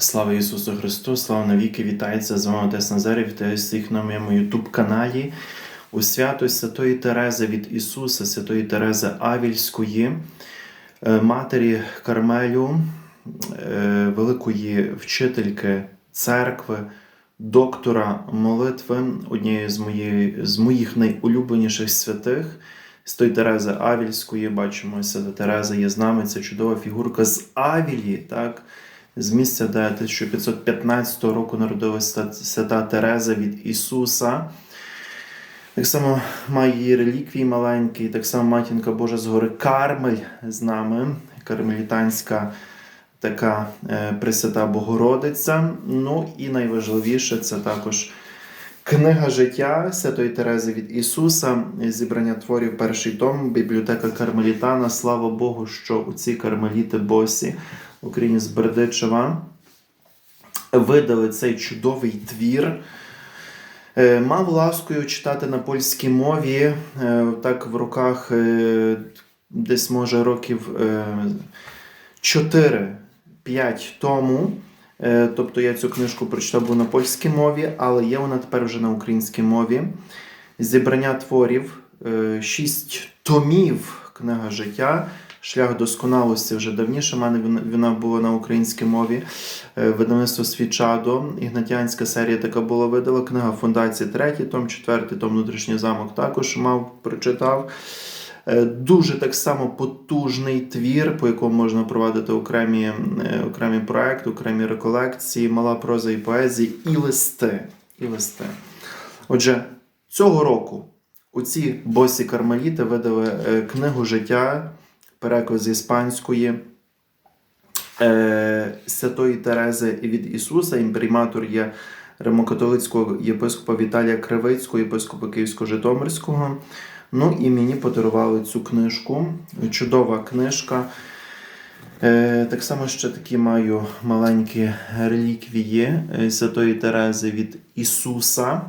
Слава Ісусу Христу, слава навіки, вітається з вами Отець Назарій, вітаю всіх на моєму Ютуб-каналі. У свято Святої Терези від Ісуса, Святої Терези Авільської, е, матері Кармелю, е, великої вчительки церкви, доктора молитви, однієї з, моєї, з моїх найулюбленіших святих. Святої Терези Авільської, бачимо, Свята Тереза є з нами, це чудова фігурка з Авілії, так? З місця, де 1515 року народилася свята Тереза від Ісуса. Так само має її реліквії маленькі, так само матінка Божа з гори Кармель з нами, кармелітанська така е, Пресвята Богородиця. Ну і найважливіше це також книга життя Святої Терези від Ісуса, зібрання творів перший том, бібліотека Кармелітана. Слава Богу, що у ці кармеліти босі Україні з Бердичева видали цей чудовий твір. Е, Мав ласкою читати на польській мові, е, так в руках е, десь може років 4-5 тому. Тобто я цю книжку прочитав був на польській мові, але є вона тепер вже на українській мові. Зібрання творів, 6 томів книга життя. Шлях досконалості вже давніше. в мене вона- була на українській мові. Е, Видавництво Свічадо. Ігнатіанська серія така була видала. Книга Фундації, третій том, четвертий том внутрішній замок також мав прочитав. Е, Дуже так само потужний твір, по якому можна провадити окремі, е, окремі проекти, окремі реколекції, мала проза і поезії, і листи. І листи. Отже, цього року оці босі кармеліти видали книгу життя, переклад з іспанської е, Святої Терези від Ісуса. Імпріматор є римокатолицького єпископа Віталія Кривицького, єпископа Київсько-Житомирського. Ну і мені подарували цю книжку. Чудова книжка. Е, так само ще такі маю маленькі реліквії е, Святої Терези від Ісуса.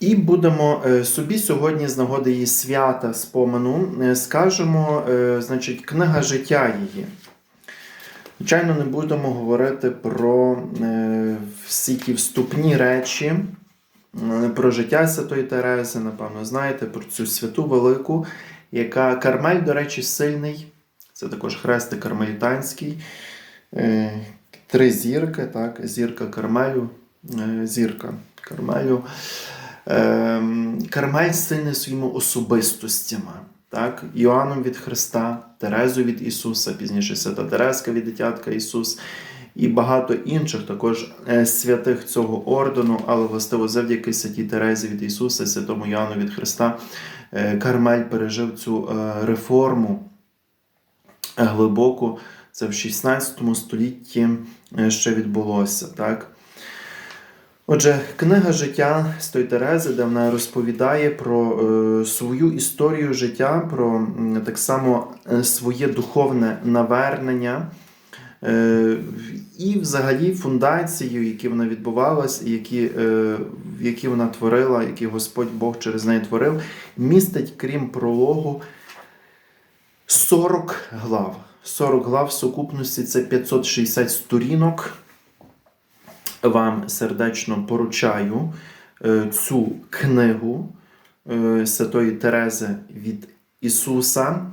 І будемо е, собі сьогодні з нагоди її свята спомену е, скажемо, е, значить, книга життя її. Звичайно, не будемо говорити про всі ті вступні речі, про життя Святої Терези, напевно, знаєте, про цю святу велику, яка Кармель, до речі, сильний. Це також хрестик кармелітанський. Три зірки, так, зірка Кармелю, зірка Кармелю. Ем, Кармель сильний своїми особистостями. Так? Іоанном від Христа, Терезу від Ісуса, пізніше Свята Терезка від дитятка Ісус і багато інших також е, святих цього ордену, але властиво завдяки святій Терезі від Ісуса, святому Іоанну від Христа, е, Кармель пережив цю е, реформу глибоку. Це в 16 столітті ще відбулося. Так? Отже, книга життя Стой Терези, де вона розповідає про е, свою історію життя, про так само е, своє духовне навернення е, і взагалі фундацію, які вона відбувалась, які, які вона творила, які Господь Бог через неї творив, містить, крім прологу, 40 глав. 40 глав в сукупності це 560 сторінок вам сердечно поручаю е, цю книгу е, Святої Терези від Ісуса.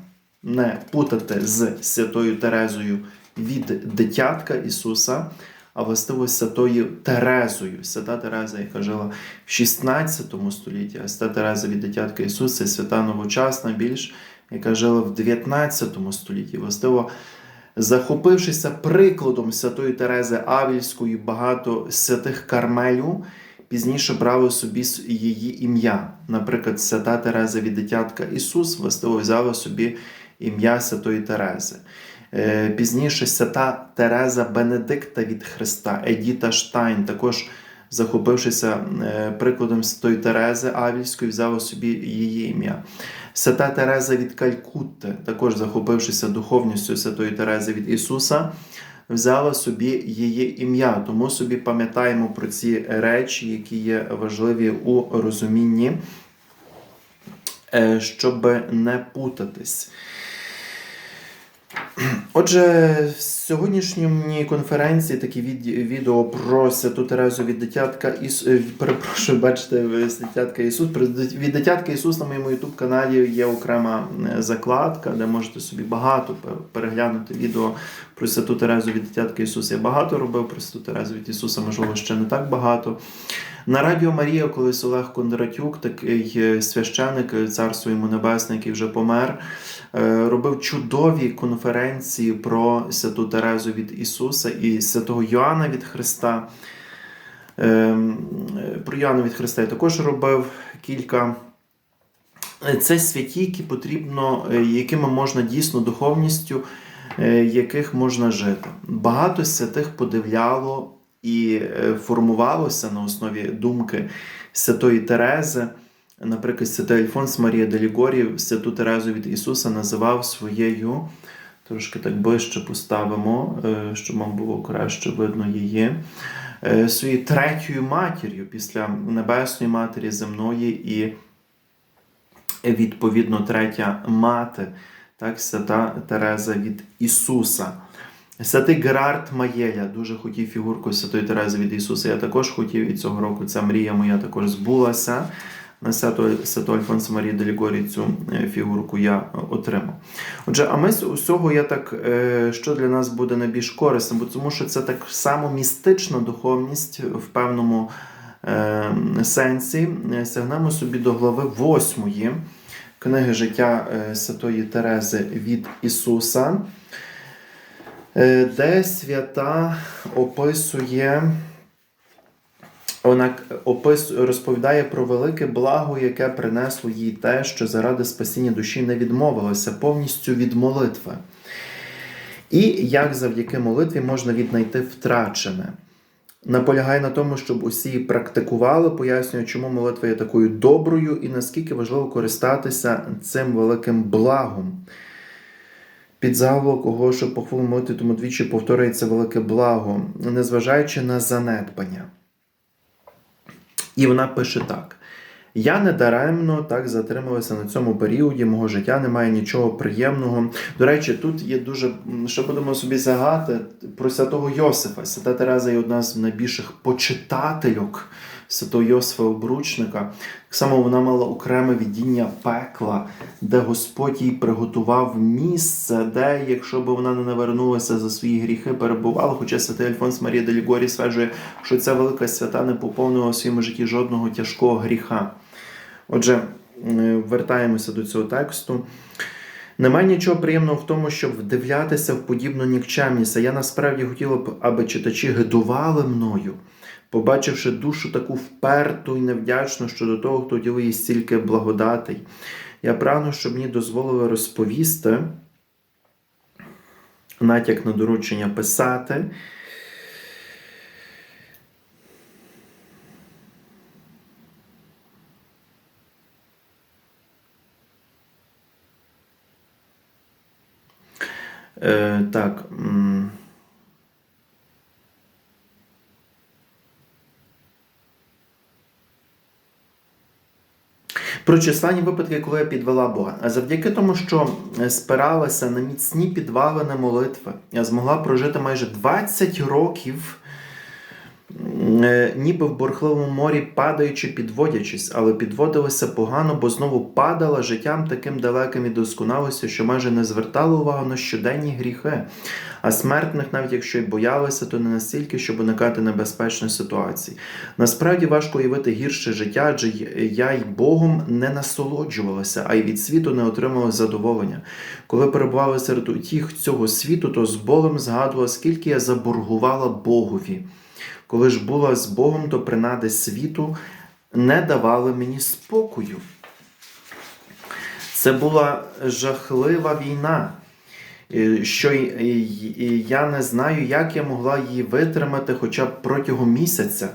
Не путати з Святою Терезою від дитятка Ісуса, а властиво Святою Терезою. Свята Тереза, яка жила в 16 столітті, а Свята Тереза від дитятка Ісуса свята новочасна, більш, яка жила в 19 столітті. Властиво захопившися прикладом Святої Терези Авільської, багато святих Кармелю пізніше брали собі її ім'я. Наприклад, свята Тереза від дитятка Ісус властиво взяла собі ім'я Святої Терези. Е, Пізніше свята Тереза Бенедикта від Христа, Едіта Штайн, також захопившися е, прикладом Святої Терези Авільської, взяла собі її ім'я. Свята Тереза від Калькутти, також захопившися духовністю Святої Терези від Ісуса, взяла собі її ім'я. Тому собі пам'ятаємо про ці речі, які є важливі у розумінні, е, щоб не путатись. Отже, сьогоднішній конференції такі від, відео про святу Терезу від дитятка Ісус. Перепрошую, бачите, дитятка Ісус. Від дитятка Ісус на моєму YouTube каналі є окрема е, закладка, де можете собі багато переглянути відео про святу Терезу від дитятка Ісуса. Я багато робив про святу Терезу від Ісуса, можливо, ще не так багато. На Радіо Марія, колись Олег Кондратюк, такий е, священик, е, царство йому небесне, який вже помер, е, робив чудові конференції про святу Терезу від Ісуса і святого Йоанна від Христа. Ем, Про Йоанна від Христа я також робив кілька. Е, Це святі, які потрібно, е, якими можна дійсно духовністю, е, яких можна жити. Багато святих подивляло і формувалося на основі думки Святої Терези. Наприклад, святий Альфонс Марія Делігорі святу Терезу від Ісуса називав своєю, трошки так ближче поставимо, е, щоб вам було краще видно її, е, своєю третьою матір'ю після Небесної Матері земної і відповідно третя мати, так, свята Тереза від Ісуса. Святий Герард Маєля дуже хотів фігурку Святої Терези від Ісуса. Я також хотів і цього року ця мрія моя також збулася. Свято, Альфонсо Марії Делігорі цю е, фігурку я е, отримав. Отже, а ми з усього я так, е, що для нас буде найбільш корисним, бо тому що це так само містична духовність в певному сенсі. Сягнемо собі до глави 8 книги життя Святої Терези від Ісуса, де свята описує. Вона опис, розповідає про велике благо, яке принесло їй те, що заради спасіння душі не відмовилася повністю від молитви. І як завдяки молитві можна віднайти втрачене. Наполягає на тому, щоб усі практикували, пояснює, чому молитва є такою доброю і наскільки важливо користатися цим великим благом. Під заголовок кого, що похвалу молитви, тому двічі повторюється велике благо, незважаючи на занедбання. І вона пише так: я не даремно так затрималася на цьому періоді. Мого життя немає нічого приємного. До речі, тут є дуже що будемо собі загати про святого Йосифа. Свята Тереза є одна з найбільших почитательок святого Йосифа Обручника. Так само вона мала окреме віддіння пекла, де Господь їй приготував місце, де, якщо б вона не навернулася за свої гріхи, перебувала. Хоча святий Альфонс Марія Делігорі стверджує, що ця велика свята не поповнила в своєму житті жодного тяжкого гріха. Отже, вертаємося до цього тексту. Немає нічого приємного в тому, щоб вдивлятися в подібну нікчемність. Я насправді хотіла б, аби читачі гидували мною, побачивши душу таку вперту і невдячну щодо того, хто ділив їй стільки благодатей. Я прагну, щоб мені дозволили розповісти, натяк на доручення писати. Е, так. Про численні випадки, коли я підвела Бога. А завдяки тому, що е, спиралася на міцні підвалини молитви, я змогла прожити майже 20 років, ніби в бурхливому морі падаючи, підводячись, але підводилася погано, бо знову падала життям таким далеким і досконалості, що майже не звертала увагу на щоденні гріхи. А смертних, навіть якщо й боялися, то не настільки, щоб уникати небезпечних ситуацій. Насправді важко уявити гірше життя, адже я й Богом не насолоджувалася, а й від світу не отримала задоволення. Коли перебувала серед утіх цього світу, то з болем згадувала, скільки я заборгувала Богові. Коли ж була з Богом, то принади світу не давали мені спокою. Це була жахлива війна, е, що я не знаю, як я могла її витримати хоча б протягом місяця,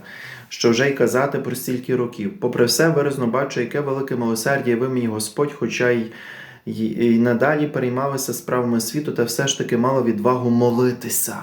що вже й казати про стільки років. Попри все, виразно бачу, яке велике милосердя ви мені Господь, хоча й, й надалі переймалися справами світу, та все ж таки мала відвагу молитися.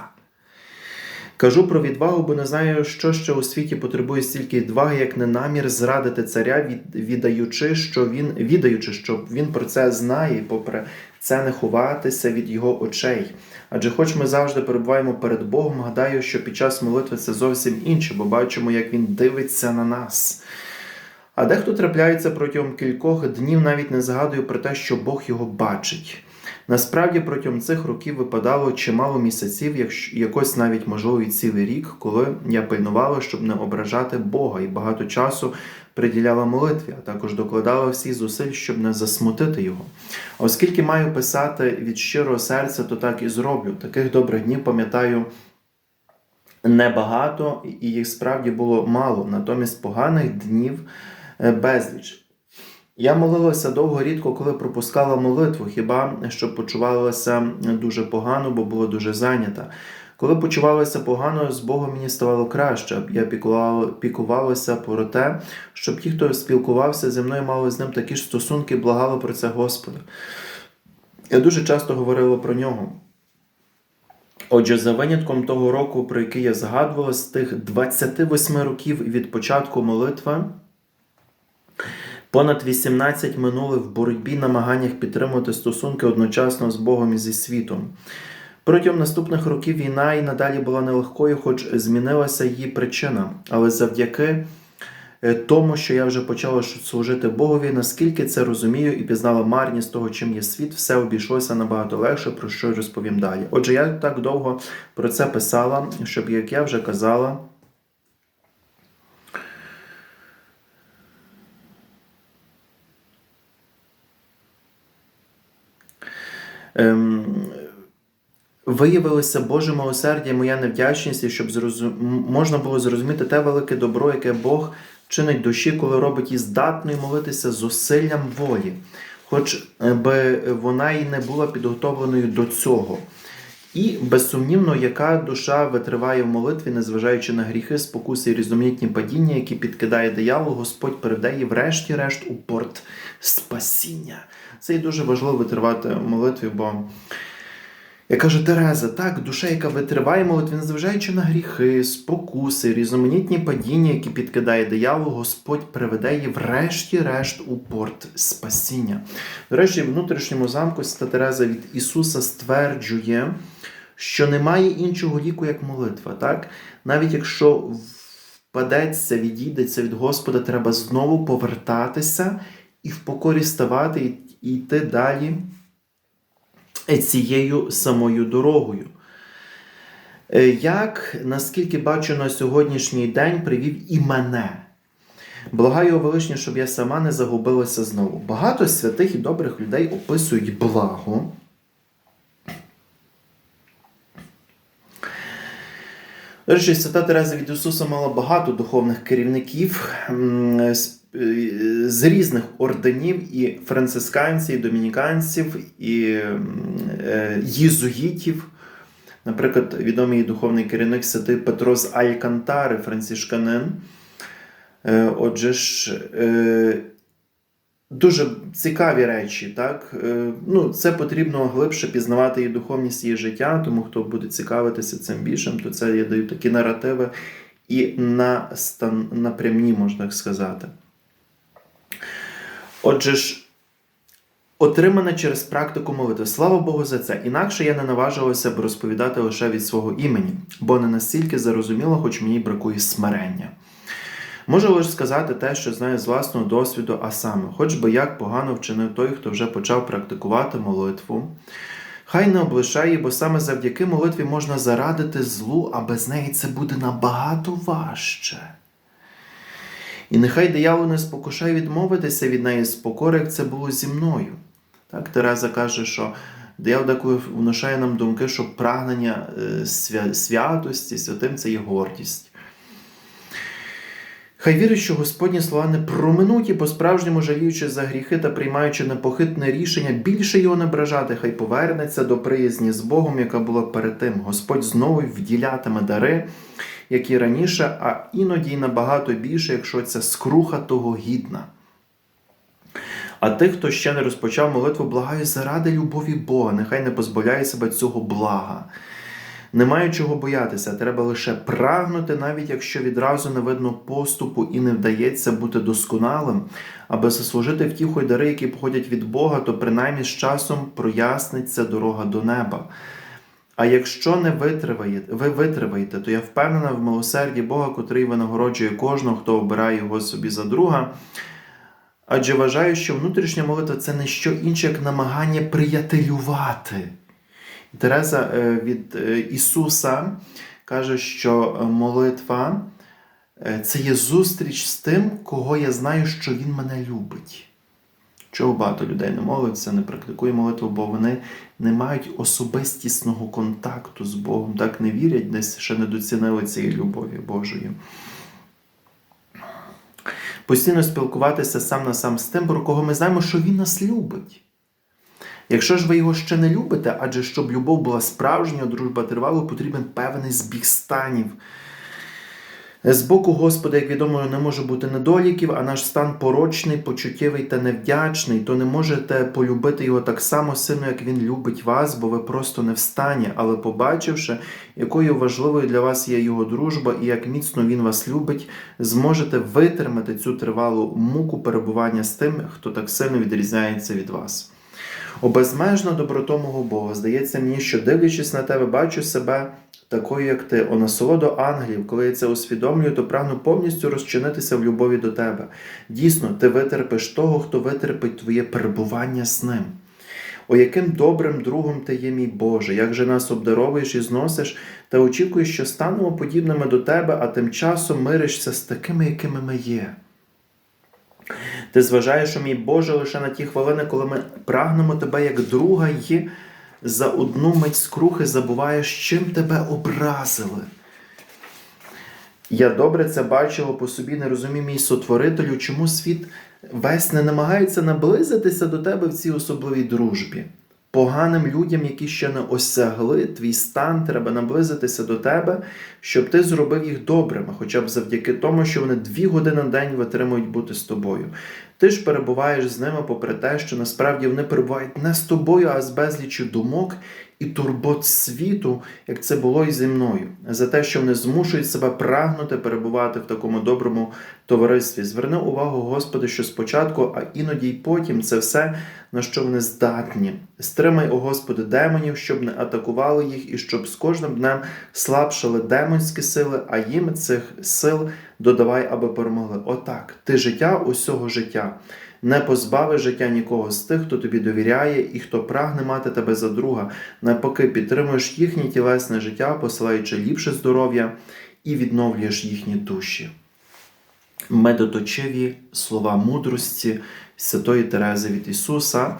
Кажу про відвагу, бо не знаю, що ще у світі потребує стільки відваги, як не намір зрадити царя, від, віддаючи, що він, віддаючи, що він про це знає, попри це не ховатися від Його очей. Адже, хоч ми завжди перебуваємо перед Богом, гадаю, що під час молитви це зовсім інше, бо бачимо, як Він дивиться на нас. А дехто трапляється протягом кількох днів, навіть не згадує про те, що Бог його бачить. Насправді протягом цих років випадало чимало місяців, якось навіть можливо і цілий рік, коли я пильнувала, щоб не ображати Бога, і багато часу приділяла молитві, а також докладала всі зусиль, щоб не засмутити його. Оскільки маю писати від щирого серця, то так і зроблю. Таких добрих днів пам'ятаю небагато, і їх справді було мало. Натомість поганих днів е, безліч. Я молилася довго рідко, коли пропускала молитву, хіба що почувалася дуже погано, бо була дуже зайнята. Коли почувалася погано, з Богом мені ставало краще. Я пікувалася про те, щоб ті, хто спілкувався зі мною, мали з ним такі ж стосунки, благали про це Господа. Я дуже часто говорила про нього. Отже, за винятком того року, про який я згадувала, з тих 28 років від початку молитви, понад 18 минули в боротьбі намаганнях підтримувати стосунки одночасно з Богом і зі світом. Протягом наступних років війна і надалі була нелегкою, хоч змінилася її причина. Але завдяки е, тому, що я вже почала служити Богові, наскільки це розумію і пізнала марність того, чим є світ, все обійшлося набагато легше, про що й розповім далі. Отже, я так довго про це писала, щоб, як я вже казала, виявилося Боже милосердя, і моя невдячність, щоб зрозум... можна було зрозуміти те велике добро, яке Бог чинить душі, коли робить її здатною молитися зусиллям волі, хоч е, би вона і не була підготовленою до цього. І безсумнівно, яка душа витриває в молитві, незважаючи на гріхи, спокуси і різноманітні падіння, які підкидає диявол, Господь передає її врешті-решт у порт спасіння. Це і дуже важливо витривати в молитві, бо як каже Тереза, так, душа, яка витриває молитві, незважаючи на гріхи, спокуси, різноманітні падіння, які підкидає диявол, Господь приведе її врешті-решт у порт спасіння. До речі, в внутрішньому замку Свята Тереза від Ісуса стверджує, що немає іншого ліку, як молитва. Так? Навіть якщо впадеться, відійдеться від Господа, треба знову повертатися і в покорі ставати йти далі цією самою дорогою. Е, Як, наскільки бачу на сьогоднішній день, привів і мене. Благаю Величня, щоб я сама не загубилася знову. Багато святих і добрих людей описують благо. Речі, свята Тереза від Ісуса мала багато духовних керівників м, з, е, різних орденів, і францисканців, і домініканців, і е, єзуїтів. Наприклад, відомий духовний керівник святий Петро з Алькантари, францишканин. Е, Отже ж, дуже цікаві речі, так? Ну, це потрібно глибше пізнавати і духовність її життя, тому хто буде цікавитися цим більшим, то це я даю такі наративи і на стан, напрямні, можна так сказати. Отже ж, отримане через практику молитви. Слава Богу за це. Інакше я не наважилася б розповідати лише від свого імені, бо не настільки зарозуміло, хоч мені бракує смирення. Можу лише сказати те, що знаю з власного досвіду, а саме, хоч би як погано вчинив той, хто вже почав практикувати молитву. Хай не облишає, бо саме завдяки молитві можна зарадити злу, а без неї це буде набагато важче. І нехай диявол не спокушає відмовитися від неї з покори, як це було зі мною. Так, Тереза каже, що диявол деколи внушає нам думки, що прагнення е, свя- святості, святим це є гордість. Хай вірить, що Господні слова не проминуть і по-справжньому жаліючи за гріхи та приймаючи непохитне рішення, більше його не бражати, хай повернеться до приязні з Богом, яка була перед тим. Господь знову вділятиме дари, як і раніше, а іноді й набагато більше, якщо ця скруха того гідна. А тих, хто ще не розпочав молитву, благаю заради любові Бога, нехай не позбавляє себе цього блага. Немає чого боятися, треба лише прагнути, навіть якщо відразу не видно поступу і не вдається бути досконалим, аби заслужити втіху й дари, які походять від Бога, то принаймні з часом проясниться дорога до неба. А якщо не витриваєте, ви витриваєте, то я впевнена в милосерді Бога, котрий винагороджує кожного, хто обирає його собі за друга. Адже вважаю, що внутрішня молитва це не що інше, як намагання приятелювати. Тереза е, від е, Ісуса каже, що молитва е, це є зустріч з тим, кого я знаю, що Він мене любить. Чого багато людей не молиться, не практикує молитву, бо вони не мають особистісного контакту з Богом, так не вірять, десь ще не доцінили цієї любові Божої. Постійно спілкуватися сам на сам з тим, про кого ми знаємо, що Він нас любить. Якщо ж ви його ще не любите, адже щоб любов була справжньою, дружба тривала, потрібен певний збіг станів. З боку Господа, як відомо, не може бути недоліків, а наш стан порочний, почуттєвий та невдячний, то не можете полюбити його так само сильно, як він любить вас, бо ви просто не в стані. Але побачивши, якою важливою для вас є його дружба і як міцно він вас любить, зможете витримати цю тривалу муку перебування з тим, хто так сильно відрізняється від вас. О безмежно добротомого Бога, здається мені, що дивлячись на тебе, бачу себе такою, як ти, о насолоду ангелів, коли я це усвідомлюю, то прагну повністю розчинитися в любові до тебе. Дійсно, ти витерпиш того, хто витерпить твоє перебування з ним. О, яким добрим другом ти є, мій Боже, як же нас обдаровуєш і зносиш, та очікуєш, що станемо подібними до тебе, а тим часом миришся з такими, якими ми є. Ти зважаєш, мій Боже, лише на ті хвилини, коли ми прагнемо тебе як друга і за одну мить скрухи забуваєш, чим тебе образили. Я добре це бачила по собі, не розумію, мій сотворителю, чому світ весь не намагається наблизитися до тебе в цій особливій дружбі. Поганим людям, які ще не осягли твій стан, треба наблизитися до тебе, щоб ти зробив їх добрими, хоча б завдяки тому, що вони дві години на день витримують бути з тобою. Ти ж перебуваєш з ними, попри те, що насправді вони перебувають не з тобою, а з безлічю думок і турбот світу, як це було і зі мною, за те, що вони змушують себе прагнути перебувати в такому доброму товаристві. Зверни увагу, Господи, що спочатку, а іноді й потім це все, на що вони здатні. Стримай, о Господи, демонів, щоб не атакували їх, і щоб з кожним днем слабшали демонські сили, а їм цих сил додавай, аби перемогли. Отак, ти життя усього життя. Не позбави життя нікого з тих, хто тобі довіряє і хто прагне мати тебе за друга. Навпаки, підтримуєш їхнє тілесне життя, посилаючи ліпше здоров'я і відновлюєш їхні душі. Медоточиві слова мудрості Святої Терези від Ісуса.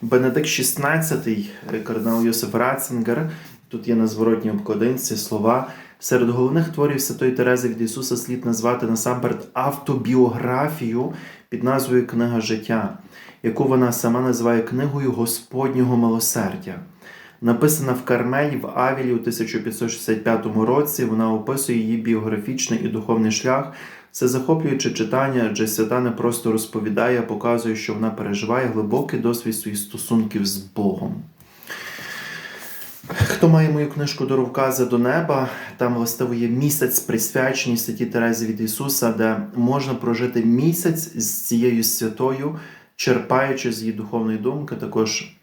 Бенедикт XVI, кардинал Йосиф Ратцингер, тут є на зворотній обкладинці слова. Серед головних творів Святої Терези від Ісуса слід назвати насамперед автобіографію під назвою Книга життя, яку вона сама називає книгою Господнього милосердя. Написана в Кармелі в Авілі у 1565 році, вона описує її біографічний і духовний шлях. Це захоплююче читання, адже свята не просто розповідає, а показує, що вона переживає глибокий досвід своїх стосунків з Богом. Хто має мою книжку Доровкази до неба, там властиво є місяць присвячений святі Терезі від Ісуса, де можна прожити місяць з цією святою, черпаючи з її духовної думки. Також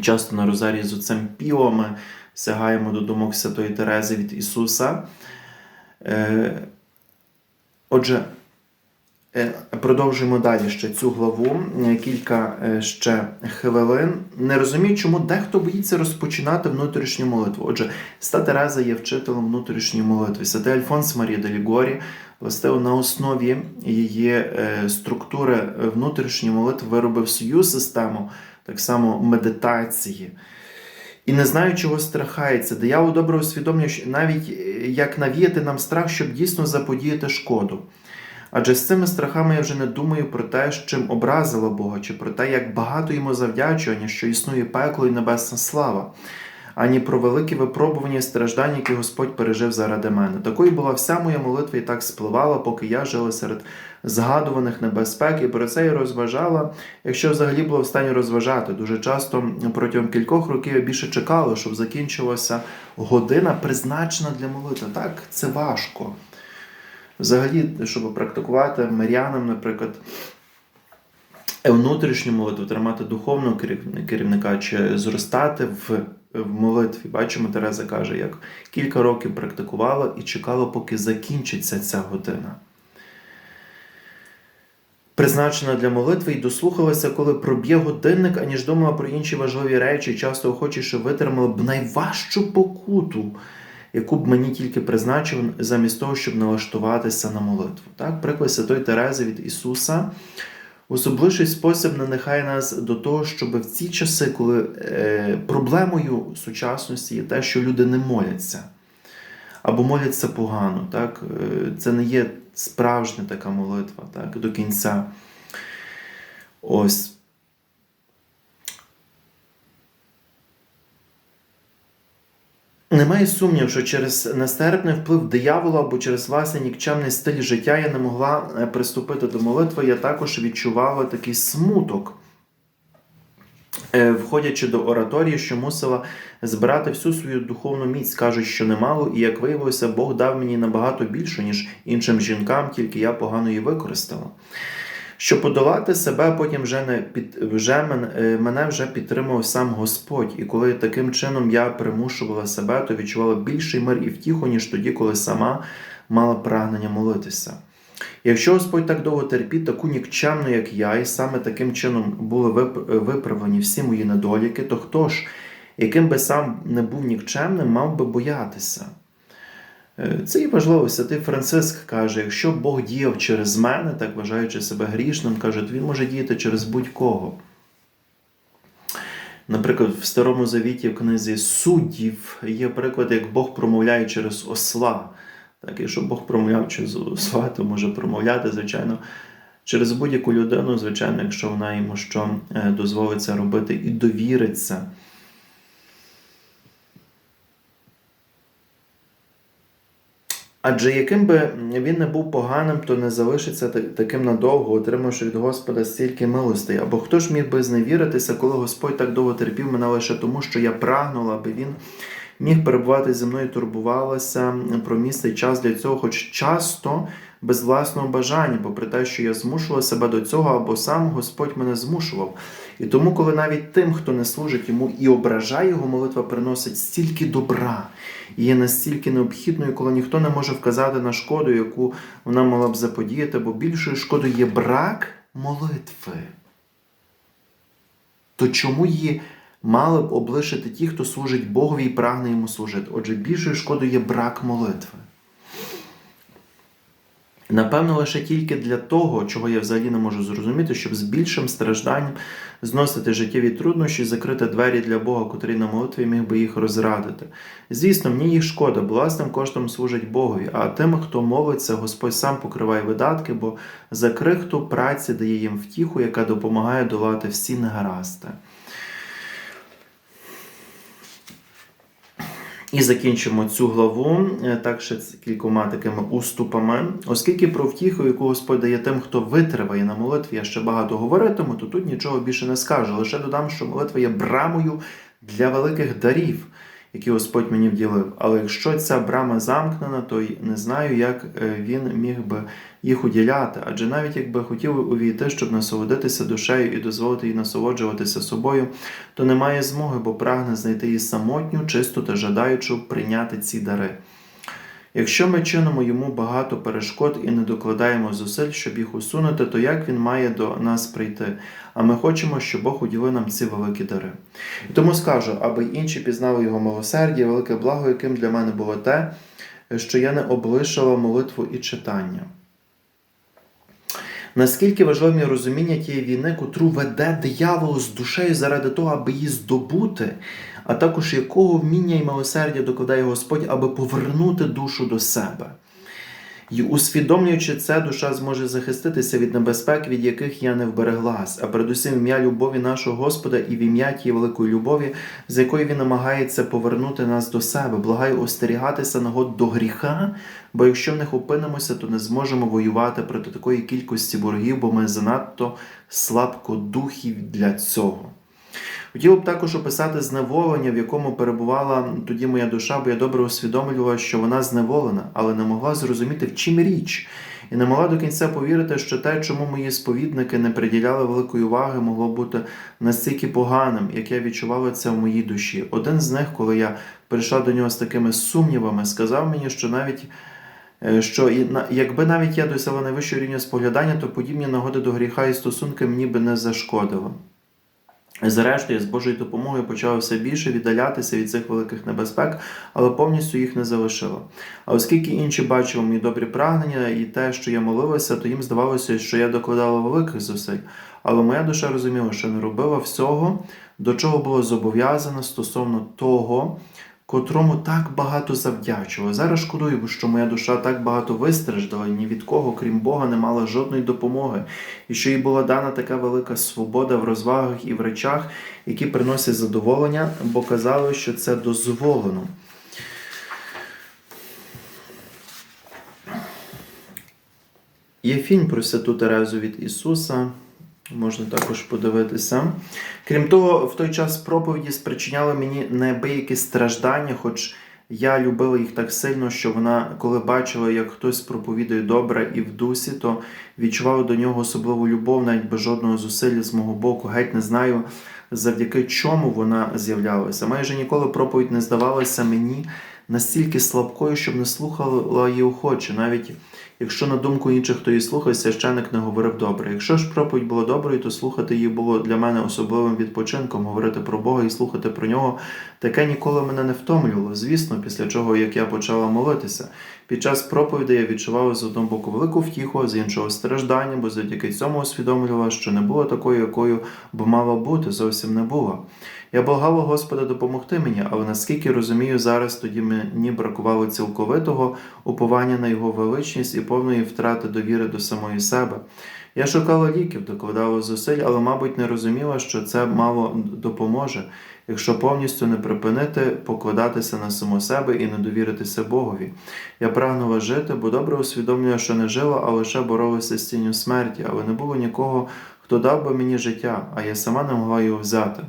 часто на Розарії з отцем Піо ми сягаємо до думок Святої Терези від Ісуса. Отже, продовжуємо далі ще цю главу, кілька ще хвилин. Не розумію, чому дехто боїться розпочинати внутрішню молитву. Отже, Ста Тереза є вчителем внутрішньої молитви. Святий Альфонс Марія Делігорі, властиво на основі її структури внутрішньої молитви виробив свою систему, так само медитації. І не знаю, чого страхається. Диявол добре усвідомлює, навіть як навіяти нам страх, щоб дійсно заподіяти шкоду. Адже з цими страхами я вже не думаю про те, чим образила Бога, чи про те, як багато йому завдячування, що існує пекло і небесна слава. ані про великі випробування і страждання, які Господь пережив заради мене. Такою була вся моя молитва і так спливала, поки я жила серед згадуваних небезпек, і про це і розважала, якщо взагалі було в стані розважати. Дуже часто протягом кількох років я більше чекала, щоб закінчилася година, призначена для молитви. Так, це важко. Взагалі, щоб практикувати мирянам, наприклад, внутрішню молитву, тримати духовного керівника чи зростати в, в молитві. Бачимо, Тереза каже, як кілька років практикувала і чекала, поки закінчиться ця година. Призначена для молитви і дослухалася, коли проб'є годинник, аніж думала про інші важливі речі, часто охочіше витримала б найважчу покуту, яку б мені тільки призначив, замість того, щоб налаштуватися на молитву. Так, приклад Святої Терези від Ісуса. Особливий спосіб надихає нас до того, щоб в ці часи, коли е, проблемою сучасності є те, що люди не моляться або моляться погано, так? е, це не є справжня така молитва так? до кінця. Ось. Немає сумнів, що через нестерпний вплив диявола або через власний нікчемний стиль життя я не могла е, приступити до молитви. Я також відчувала такий смуток, е, входячи до ораторії, що мусила збирати всю свою духовну міць, кажуть, що немало, і як виявилося, Бог дав мені набагато більше, ніж іншим жінкам, тільки я погано її використала. Щоб подолати себе, потім вже не під вже мен, е, мене вже підтримував сам Господь. І коли таким чином я примушувала себе, то відчувала більший мир і втіху, ніж тоді, коли сама мала прагнення молитися. Якщо Господь так довго терпів, таку нікчемну, як я, і саме таким чином були вип- виправлені всі мої недоліки, то хто ж, яким би сам не був нікчемним, мав би боятися? Е, Це і важливо. Святий Франциск каже: якщо Бог діяв через мене, так вважаючи себе грішним, каже, то він може діяти через будь-кого. Наприклад, в Старому Завіті в книзі суддів є приклад, як Бог промовляє через осла. Так, якщо Бог промовляв через осла, то може промовляти, звичайно, через будь-яку людину, звичайно, якщо вона йому що е, дозволить це робити і довіриться. Адже яким би він не був поганим, то не залишиться таким надовго, отримавши від Господа стільки милостей. Або хто ж міг би зневіритися, коли Господь так довго терпів мене лише тому, що я прагнула, аби він міг перебувати зі мною, турбувалася про місце і час для цього, хоч часто без власного бажання, попри те, що я змушувала себе до цього, або сам Господь мене змушував. І тому, коли навіть тим, хто не служить йому і ображає його, молитва приносить стільки добра і є настільки необхідною, коли ніхто не може вказати на шкоду, яку вона могла б заподіяти, бо більшою шкодою є брак молитви. То чому її мали б облишити ті, хто служить Богові і прагне йому служити? Отже, більшою шкодою є брак молитви. Напевно, лише тільки для того, чого я взагалі не можу зрозуміти, щоб з більшим стражданням зносити життєві труднощі, закрити двері для Бога, котрий на молитві міг би їх розрадити. Звісно, мені їх шкода, бо власним коштом служить Богові, а тим, хто молиться, Господь сам покриває видатки, бо за крихту праці дає їм втіху, яка допомагає долати всі негаразди. І закінчимо цю главу також так ще з кількома такими уступами. Оскільки про втіху, яку Господь дає тим, хто витриває на молитві, я ще багато говоритиму, то тут нічого більше не скажу. Лише додам, що молитва є брамою для великих дарів, які Господь мені вділив. Але якщо ця брама замкнена, то не знаю, як е, він міг би їх уділяти. Адже навіть якби хотів увійти, щоб насолодитися душею і дозволити їй насолоджуватися собою, то немає змоги, бо прагне знайти її самотню, чисту та жадаючу прийняти ці дари. Якщо ми чинимо йому багато перешкод і не докладаємо зусиль, щоб їх усунути, то як він має до нас прийти? А ми хочемо, щоб Бог уділив нам ці великі дари. І тому скажу, аби інші пізнали його милосердя, велике благо, яким для мене було те, що я не облишила молитву і читання. Наскільки важливе розуміння тієї війни, котру веде диявол з душею заради того, аби її здобути, а також якого вміння і милосердя докладає Господь, аби повернути душу до себе. І усвідомлюючи це, душа зможе захиститися від небезпек, від яких я не вбереглась, а передусім ім'я любові нашого Господа і в ім'я тієї великої любові, з якою він намагається повернути нас до себе. Благаю остерігатися нагод до гріха, бо якщо в них опинимося, то не зможемо воювати проти такої кількості ворогів, бо ми занадто слабкодухів для цього. Хотів б також описати зневолення, в якому перебувала тоді моя душа, бо я добре усвідомлювала, що вона зневолена, але не могла зрозуміти, в чим річ, і не могла до кінця повірити, що те, чому мої сповідники не приділяли великої уваги, могло бути настільки поганим, як я відчувала це в моїй душі. Один з них, коли я прийшла до нього з такими сумнівами, сказав мені, що навіть. е, Що якби навіть я досягла найвищого рівня споглядання, то подібні нагоди до гріха і стосунки мені би не зашкодило. Зрештою, з Божою допомогою почала все більше віддалятися від цих великих небезпек, але повністю їх не залишило. А оскільки інші бачили мої добрі прагнення і те, що я молилася, то їм здавалося, що я докладала великих зусиль. Але моя душа розуміла, що не робила всього, до чого було зобов'язана стосовно того, котрому так багато завдячувала. Зараз шкодую, що моя душа так багато вистраждала, і ні від кого, крім Бога, не мала жодної допомоги, і що їй була дана така велика свобода в розвагах і в речах, які приносять задоволення, бо казали, що це дозволено. Є фільм про Святу Терезу від Ісуса. Можна також подивитися. Крім того, в той час проповіді спричиняли мені неабиякі страждання, хоч я любила їх так сильно, що вона, коли бачила, як хтось проповідує добре і в дусі, то відчувала до нього особливу любов, навіть без жодного зусилля з мого боку. Геть не знаю, завдяки чому вона з'являлася. Майже ніколи проповідь не здавалася мені настільки слабкою, щоб не слухала її охоче, навіть якщо на думку інших, хто її слухав, священик не говорив добре. Якщо ж проповідь була доброю, то слухати її було для мене особливим відпочинком, говорити про Бога і слухати про нього. Таке ніколи мене не втомлювало. Звісно, після чого, як я почала молитися. Під час проповіді я відчувала з одного боку велику втіху, з іншого страждання, бо завдяки цьому усвідомлювала, що не було такою, якою б мала бути, зовсім не була. Я благала Господа допомогти мені, але наскільки розумію, зараз тоді мені бракувало цілковитого уповання на його величність і повної втрати довіри до самої себе. Я шукала ліків, докладала зусиль, але, мабуть, не розуміла, що це мало допоможе, якщо повністю не припинити покладатися на саму себе і не довіритися Богові. Я прагнула жити, бо добре усвідомлюю, що не жила, а лише боролася з тінню смерті, але не було нікого, хто дав би мені життя, а я сама не могла його взяти.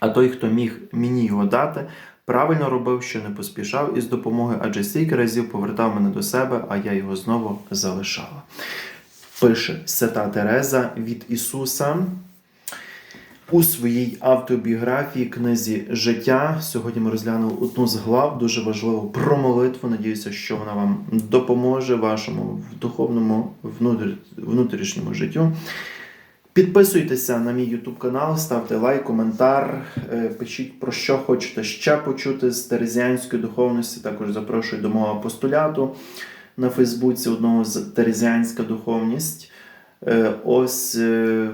А той, хто міг мені його дати, правильно робив, що не поспішав із допомогою, адже стільки разів повертав мене до себе, а я його знову залишала. Пише Свята Тереза від Ісуса у своїй автобіографії книзі Життя. Сьогодні ми розглянули одну з глав, дуже важливу про молитву. Надіюся, що вона вам допоможе вашому духовному внутрішньому життю. Підписуйтеся на мій YouTube канал, ставте лайк, коментар, е, пишіть про що хочете ще почути з терезіанської духовності. Також запрошую до мого апостоляту на Фейсбуці одного з Терезіанська духовність. Е, Ось е,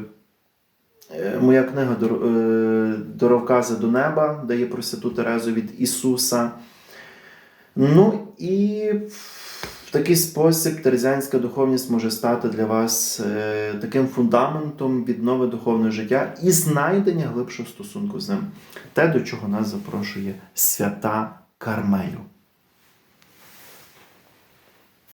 моя книга «Дор- е, до неба, де є про Святу Терезу від Ісуса. Ну і такий спосіб терезіанська духовність може стати для вас е, таким фундаментом віднови духовного життя і знайдення глибшого стосунку з ним. Те, до чого нас запрошує свята Кармелю.